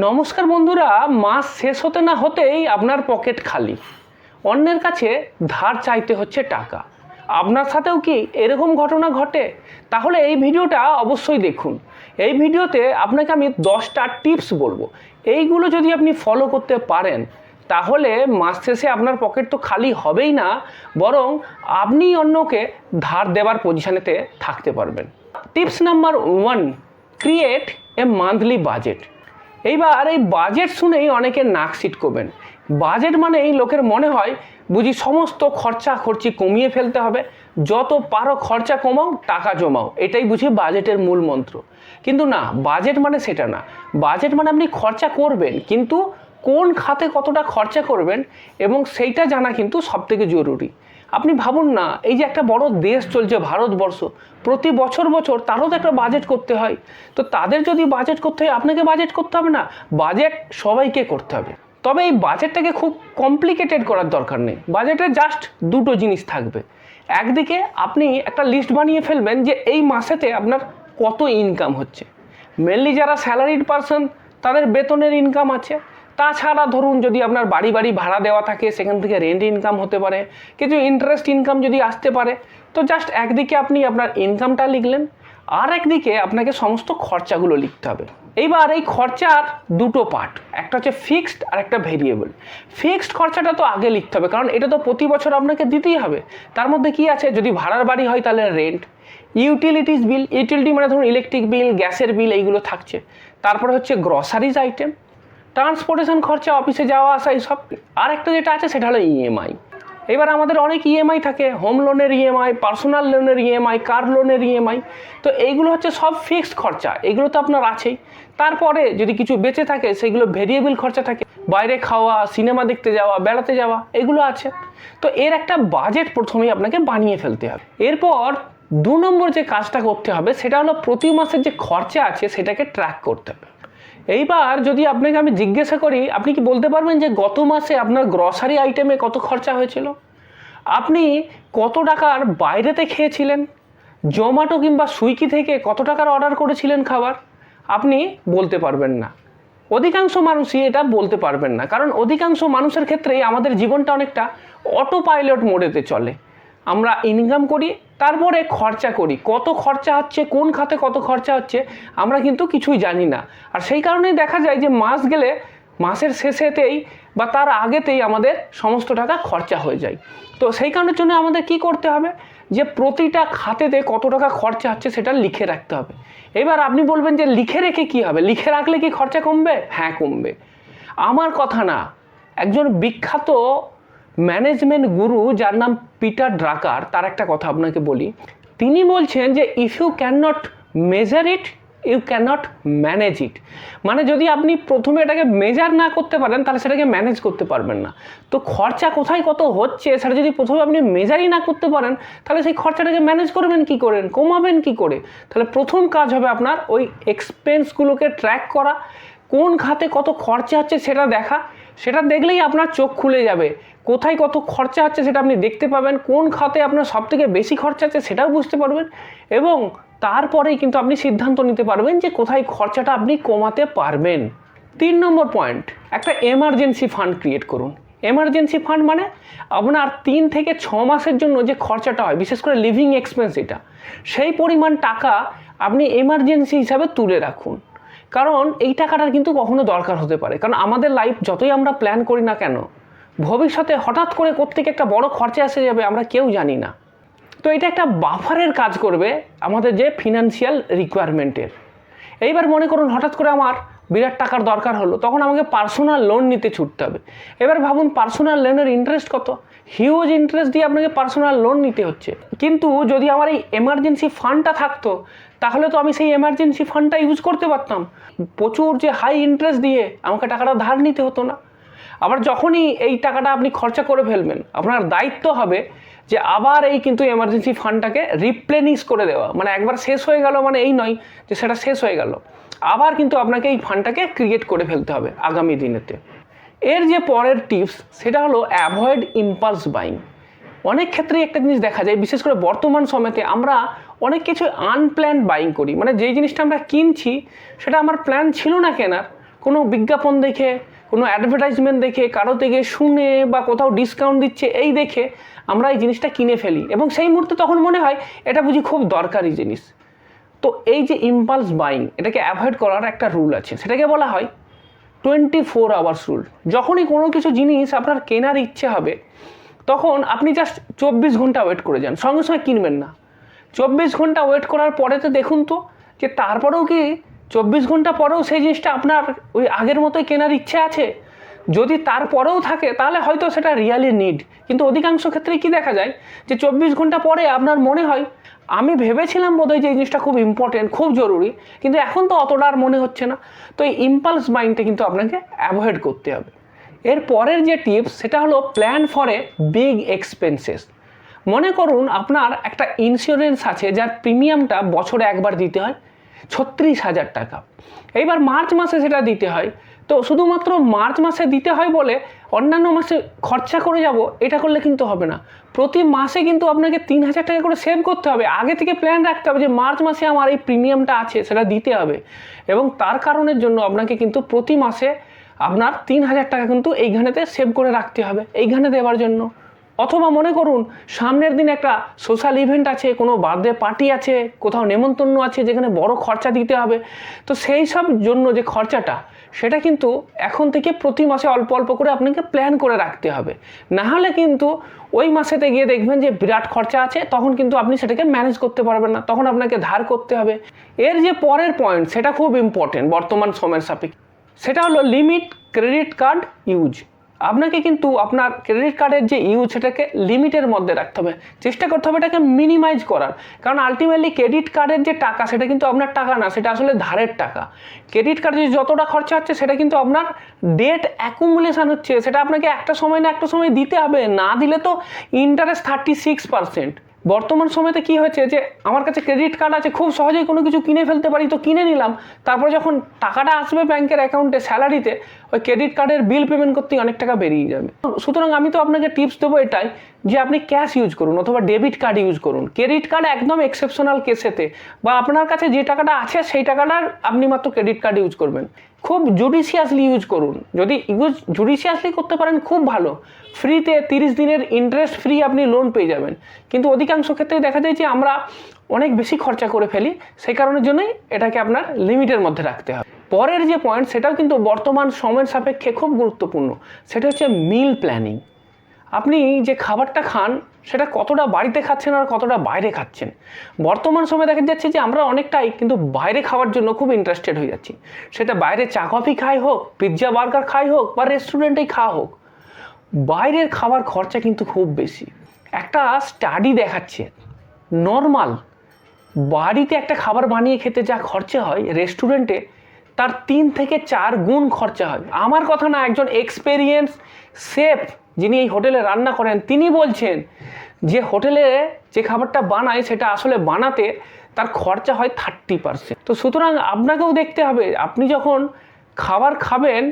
নমস্কার বন্ধুরা, মাস শেষ হতে না হতেই আপনার পকেট খালি। অন্যের কাছে ধার চাইতে হচ্ছে টাকা। আপনার সাথেও কি এরকম ঘটনা ঘটে? তাহলে এই ভিডিওটা অবশ্যই দেখুন। এই ভিডিওতে আপনাকে আমি দশটা টিপস বলব। এইগুলো যদি আপনি ফলো করতে পারেন, তাহলে মাস শেষে আপনার পকেট তো খালি হবেই না, বরং আপনি অন্যকে ধার দেওয়ার পজিশনেতে থাকতে পারবেন। Tips number one create a monthly budget এইবার এই বাজেট শুনেই অনেকে নাক সিটকোবেন। বাজেট মানেই লোকের মনে হয়, বুঝি সমস্ত খরচা খরচি কমিয়ে ফেলতে হবে। যত পারো খরচা কমাও, টাকা জমাও। এটাই বুঝি বাজেটের মূল মন্ত্র। কিন্তু না, বাজেট মানে সেটা না। বাজেট মানে আপনি খরচা করবেন, কিন্তু কোন খাতে কতটা খরচা করবেন এবং সেইটা জানা কিন্তু সবথেকে জরুরি। আপনি ভাবুন না, এই যে একটা বড় দেশ চলছে ভারতবর্ষ, প্রতি বছর বছর তারও তো একটা বাজেট করতে হয়। তো তাদের যদি বাজেট করতে হয়, আপনাকে বাজেট করতে হবে না বাজেট সবাইকে করতে হবে। তবে এই বাজেটটাকে খুব কমপ্লিকেটেড করার দরকার নেই। বাজেটে জাস্ট দুটো জিনিস থাকবে। একদিকে আপনি একটা লিস্ট বানিয়ে ফেলবেন যে এই মাসেতে আপনার কত ইনকাম হচ্ছে। মেনলি যারা স্যালারিড পারসন তাদের বেতনের ইনকাম আছে। তাছাড়া ধরুন যদি আপনার বাড়ি বাড়ি ভাড়া দেওয়া থাকে, সেখান থেকে রেন্ট ইনকাম হতে পারে, কিছু ইন্টারেস্ট ইনকাম যদি আসতে পারে, তো জাস্ট একদিকে আপনি আপনার ইনকামটা লিখলেন, আর একদিকে আপনাকে সমস্ত খরচাগুলো লিখতে হবে। এইবার এই খরচার দুটো পার্ট একটা হচ্ছে ফিক্সড আর একটা ভেরিয়েবল ফিক্সড খরচাটা তো আগে লিখতে হবে, কারণ এটা তো প্রতি বছর আপনাকে দিতেই হবে। তার মধ্যে কি আছে? যদি ভাড়ার বাড়ি হয় তাহলে রেন্ট ইউটিলিটিস বিল ইউটিলিটি মানে ধরুন ইলেকট্রিক বিল গ্যাসের বিল এইগুলো থাকছে। তারপরে হচ্ছে গ্রসারিজ আইটেম ট্রান্সপোর্টেশন খরচা, অফিসে যাওয়া আসা এইসব আর একটা যেটা আছে সেটা হলো ইএমআই এবার আমাদের অনেক ইএমআই থাকে হোম লোনের ইএমআই পার্সোনাল লোনের ইএমআই কার লোনের ইএমআই তো এইগুলো হচ্ছে সব ফিক্সড খরচা, এগুলো তো আপনার আছেই। তারপরে যদি কিছু বেঁচে থাকে, সেগুলো ভেরিয়েবল খরচা থাকে, বাইরে খাওয়া সিনেমা দেখতে যাওয়া, বেড়াতে যাওয়া, এগুলো আছে। তো এর একটা বাজেট প্রথমেই আপনাকে বানিয়ে ফেলতে হবে। এরপর দু নম্বর যে কাজটা করতে হবে, সেটা হলো প্রতি মাসের যে খরচা আছে, সেটাকে ট্র্যাক করতে হবে। এইবার যদি আপনাকে আমি জিজ্ঞাসা করি, আপনি কি বলতে পারবেন যে গত মাসে আপনার গ্রসারি আইটেমে কত খরচা হয়েছিল? আপনি কত টাকার বাইরেতে খেয়েছিলেন? জোম্যাটো কিংবা সুইগি থেকে কত টাকার অর্ডার করেছিলেন খাবার? আপনি বলতে পারবেন না। অধিকাংশ মানুষই এটা বলতে পারবেন না। কারণ অধিকাংশ মানুষের ক্ষেত্রেই আমাদের জীবনটা অনেকটা অটো পাইলট মোডেতে চলে। আমরা ইনকাম করি তারপরে খরচা করি। কত খরচা হচ্ছে, কোন খাতে কত খরচা হচ্ছে, আমরা কিন্তু কিছুই জানি না। আর সেই কারণেই দেখা যায় যে মাস গেলে, মাসের শেষেতেই বা তার আগেতেই আমাদের সমস্ত টাকা খরচা হয়ে যায়। তো সেই কারণের জন্য আমাদের কি করতে হবে? যে প্রতিটা খাতেতে কত টাকা খরচা হচ্ছে সেটা লিখে রাখতে হবে। এবার আপনি বলবেন যে লিখে রেখে কি হবে? লিখে রাখলে কি খরচা কমবে? হ্যাঁ কমবে। আমার কথা না, একজন বিখ্যাত ম্যানেজমেন্ট গুরু যার নাম পিটার ড্রাকার, তার একটা কথা আপনাকে বলি। তিনি বলছেন যে if you can not measure it you can not manage it মানে যদি আপনি প্রথমে এটাকে মেজার না করতে পারেন, তাহলে সেটাকে ম্যানেজ করতে পারবেন না। তো খরচা কোথায় কত হচ্ছে, সেটা যদি প্রথমে আপনি মেজারই না করতে পারেন, তাহলে সেই খরচাটাকে ম্যানেজ করবেন কি করেন কমাবেন কি করে? তাহলে প্রথম কাজ হবে আপনার ওই এক্সপেন্সগুলোকে ট্র্যাক করা। কোন খাতে কত খরচা হচ্ছে সেটা দেখা। সেটা দেখলেই আপনার চোখ খুলে যাবে। কোথায় কত খরচা হচ্ছে সেটা আপনি দেখতে পাবেন, কোন খাতে আপনার সবথেকে বেশি খরচা আছে সেটাও বুঝতে পারবেন এবং তারপরেই কিন্তু আপনি সিদ্ধান্ত নিতে পারবেন যে কোথায় খরচাটা আপনি কমাতে পারবেন। তিন নম্বর পয়েন্ট একটা এমার্জেন্সি ফান্ড ক্রিয়েট করুন। এমার্জেন্সি ফান্ড মানে আপনার তিন থেকে ছ মাসের জন্য যে খরচাটা হয়, বিশেষ করে লিভিং এক্সপেন্স এটা, সেই পরিমাণ টাকা আপনি এমার্জেন্সি হিসাবে তুলে রাখুন। কারণ এই টাকাটার কিন্তু কখনো দরকার হতে পারে। কারণ আমাদের লাইফ যতই আমরা প্ল্যান করি না কেন ভবিষ্যতে হঠাৎ করে কোত্থেকে একটা বড় খরচা এসে যাবে আমরা কেউ জানি না। তো এটা একটা বাফারের কাজ করবে আমাদের যে ফিনান্সিয়াল রিকোয়ারমেন্টের এইবার মনে করুন হঠাৎ করে আমার বিরাট টাকার দরকার হলো, তখন আমাকে পার্সোনাল লোন নিতে ছুটতে হবে। এবার ভাবুন পার্সোনাল লোনের ইন্টারেস্ট কত? হিউজ ইন্টারেস্ট দিয়ে আপনাকে পার্সোনাল লোন নিতে হচ্ছে। কিন্তু যদি আমার এই এমার্জেন্সি ফান্ডটা থাকতো, তাহলে তো আমি সেই এমার্জেন্সি ফান্ডটা ইউজ করতে পারতাম। প্রচুর যে হাই ইন্টারেস্ট দিয়ে আমাকে টাকাটা ধার নিতে হতো না। আবার যখনই এই টাকাটা আপনি খরচা করে ফেলবেন, আপনার দায়িত্ব হবে যে আবার এই কিন্তু এমার্জেন্সি ফান্ডটাকে রিপ্লেনিশ করে দেওয়া। মানে একবার শেষ হয়ে গেল মানে এই নয় যে সেটা শেষ হয়ে গেল। আবার কিন্তু আপনাকে এই ফান্ডটাকে ক্রিয়েট করে ফেলতে হবে আগামী দিনেতে। এর যে পরের টিপস সেটা হলো অ্যাভয়েড ইম্পালস বাইং অনেক ক্ষেত্রেই একটা জিনিস দেখা যায়, বিশেষ করে বর্তমান সময়তে আমরা অনেক কিছু আনপ্ল্যান্ড বাইং করি। মানে যেই জিনিসটা আমরা কিনছি, সেটা আমার প্ল্যান ছিল না কেনার, কোনো বিজ্ঞাপন দেখে কোনো অ্যাডভার্টাইজমেন্ট দেখে, কারও থেকে শুনে বা কোথাও ডিসকাউন্ট দিচ্ছে, এই দেখে আমরা এই জিনিসটা কিনে ফেলি। এবং সেই মুহূর্তে তখন মনে হয় এটা বুঝি খুব দরকারি জিনিস। তো এই যে ইম্পালস বাইং এটাকে অ্যাভয়েড করার একটা রুল আছে। সেটাকে বলা হয় টোয়েন্টি ফোর আওয়ার্স রুল যখনই কোনো কিছু জিনিস আপনার কেনার ইচ্ছে হবে, তখন আপনি জাস্ট চব্বিশ ঘণ্টা ওয়েট করে যান। সঙ্গে সঙ্গে কিনবেন না। চব্বিশ ঘণ্টা ওয়েট করার পরে তো দেখুন তো, যে তারপরেও কি চব্বিশ ঘণ্টা পরেও সেই জিনিসটা আপনার ওই আগের মতোই কেনার ইচ্ছে আছে? যদি তারপরেও থাকে, তাহলে হয়তো সেটা রিয়ালি নিড কিন্তু অধিকাংশ ক্ষেত্রে কি দেখা যায়? যে চব্বিশ ঘণ্টা পরে আপনার মনে হয়, আমি ভেবেছিলাম বোধহয় যে এই জিনিসটা খুব ইম্পর্টেন্ট খুব জরুরি, কিন্তু এখন তো অতটা আর মনে হচ্ছে না। তো এই ইম্পালস মাইন্ডটা কিন্তু আপনাকে অ্যাভয়েড করতে হবে। এর পরের যে টিপস সেটা হলো plan for a big expenses মনে করুন, আপনার একটা ইন্স্যুরেন্স আছে, যার প্রিমিয়ামটা বছরে একবার দিতে হয়। ছত্রিশ হাজার টাকা। এইবার মার্চ মাসে সেটা দিতে হয়। তো শুধুমাত্র মার্চ মাসে দিতে হয় বলে অন্যান্য মাসে খরচা করে যাব, এটা করলে কিন্তু হবে না। প্রতি মাসে কিন্তু আপনাকে তিন হাজার টাকা করে সেভ করতে হবে। আগে থেকে প্ল্যান রাখতে হবে যে মার্চ মাসে আমার এই প্রিমিয়ামটা আছে, সেটা দিতে হবে। এবং তার কারণের জন্য আপনাকে কিন্তু প্রতি মাসে আপনার তিন হাজার টাকা কিন্তু এইখানেতে সেভ করে রাখতে হবে, এইখানে দেওয়ার জন্য। অথবা মনে করুন, সামনের দিন একটা সোশ্যাল ইভেন্ট আছে, কোনো বার্থডে পার্টি আছে, কোথাও নেমন্তন্ন আছে, যেখানে বড় খরচা দিতে হবে। তো সেই সব জন্য যে খরচাটা, সেটা কিন্তু এখন থেকে প্রতি মাসে অল্প অল্প করে আপনাকে প্ল্যান করে রাখতে হবে। না হলে কিন্তু ওই মাসেতে গিয়ে দেখবেন যে বিরাট খরচা আছে, তখন কিন্তু আপনি সেটাকে ম্যানেজ করতে পারবেন না, তখন আপনাকে ধার করতে হবে। এর যে পরের পয়েন্ট সেটা খুব ইম্পর্টেন্ট বর্তমান সময়ের সাপেক্ষে। সেটা হলো লিমিট ক্রেডিট কার্ড ইউজ আপনাকে কিন্তু আপনার ক্রেডিট কার্ডের যে ইউজ সেটাকে লিমিটের মধ্যে রাখতে হবে। চেষ্টা করতে হবে এটাকে মিনিমাইজ করার। কারণ আলটিমেটলি ক্রেডিট কার্ডের যে টাকা, সেটা কিন্তু আপনার টাকা না, সেটা আসলে ধারের টাকা। ক্রেডিট কার্ডে যতটা খরচা হচ্ছে, সেটা কিন্তু আপনার ডেট অ্যাকুমুলেশান হচ্ছে। সেটা আপনাকে একটা সময় না একটা সময় দিতে হবে। না দিলে তো ইন্টারেস্ট থার্টি সিক্স পার্সেন্ট বর্তমান সময়তে কি হয়েছে যে আমার কাছে ক্রেডিট কার্ড আছে, খুব সহজেই কোনো কিছু কিনে ফেলতে পারি, তো কিনে নিলাম। তারপর যখন টাকাটা আসবে ব্যাংকের অ্যাকাউন্টে স্যালারিতে ওই ক্রেডিট কার্ডের বিল পেমেন্ট করতেই অনেক টাকা বেরিয়ে যাবে। সুতরাং আমি তো আপনাকে টিপস দেবো এটাই যে আপনি ক্যাশ ইউজ করুন অথবা ডেবিট কার্ড ইউজ করুন। ক্রেডিট কার্ড একদম এক্সেপশনাল কেসেতে বা আপনার কাছে যে টাকাটা আছে সেই টাকাটার আপনি মাত্র ক্রেডিট কার্ড ইউজ করবেন। খুব জুডিশিয়াসলি ইউজ করুন। যদি ইউজ জুডিশিয়াসলি করতে পারেন খুব ভালো। ফ্রিতে তিরিশ দিনের ইন্টারেস্ট ফ্রি আপনি লোন পেয়ে যাবেন। কিন্তু অধিকাংশ ক্ষেত্রে দেখা যায় যে আমরা অনেক বেশি খরচা করে ফেলি, সেই কারণের জন্যই এটাকে আপনার লিমিটের মধ্যে রাখতে হবে। পরের যে পয়েন্ট সেটাও কিন্তু বর্তমান সময়ের সাপেক্ষে খুব গুরুত্বপূর্ণ। সেটা হচ্ছে মিল প্ল্যানিং আপনি যে খাবারটা খান, সেটা কতটা বাড়িতে খাচ্ছেন আর কতটা বাইরে খাচ্ছেন? বর্তমান সময়ে দেখা যাচ্ছে যে আমরা অনেকটাই কিন্তু বাইরে খাওয়ার জন্য খুব ইন্টারেস্টেড হয়ে যাচ্ছি। সেটা বাইরে চা, কফি খাই হোক পিৎজা বার্গার খাই হোক বা রেস্টুরেন্টেই খাওয়া হোক, বাইরের খাবার খরচা কিন্তু খুব বেশি। একটা স্টাডি দেখাচ্ছে নর্মাল বাড়িতে একটা খাবার বানিয়ে খেতে যা খরচা হয় রেস্টুরেন্টে তার তিন থেকে চার গুণ খরচা হয়। আমার কথা না, একজন এক্সপেরিয়েন্স শেফ যিনি এই হোটেলে রান্না করেন, তিনি বলছেন যে হোটেলে যে খাবারটা বানায়, সেটা আসলে বানাতে তার খরচা হয় থার্টি পার্সেন্ট তো সুতরাং আপনাকেও দেখতে হবে, আপনি যখন খাবার খাবেন,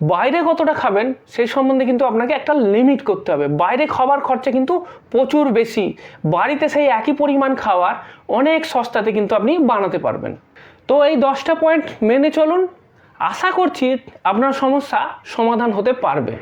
বাইরে কতটা খাবেন সেই সম্বন্ধে কিন্তু আপনাকে একটা লিমিট করতে হবে। বাইরে খাবার খরচা কিন্তু প্রচুর বেশি। বাড়িতে সেই একই পরিমাণ খাবার অনেক সস্তাতে কিন্তু আপনি বানাতে পারবেন। তো এই দশটা পয়েন্ট মেনে চলুন। আশা করছি আপনার সমস্যা সমাধান হতে পারবে।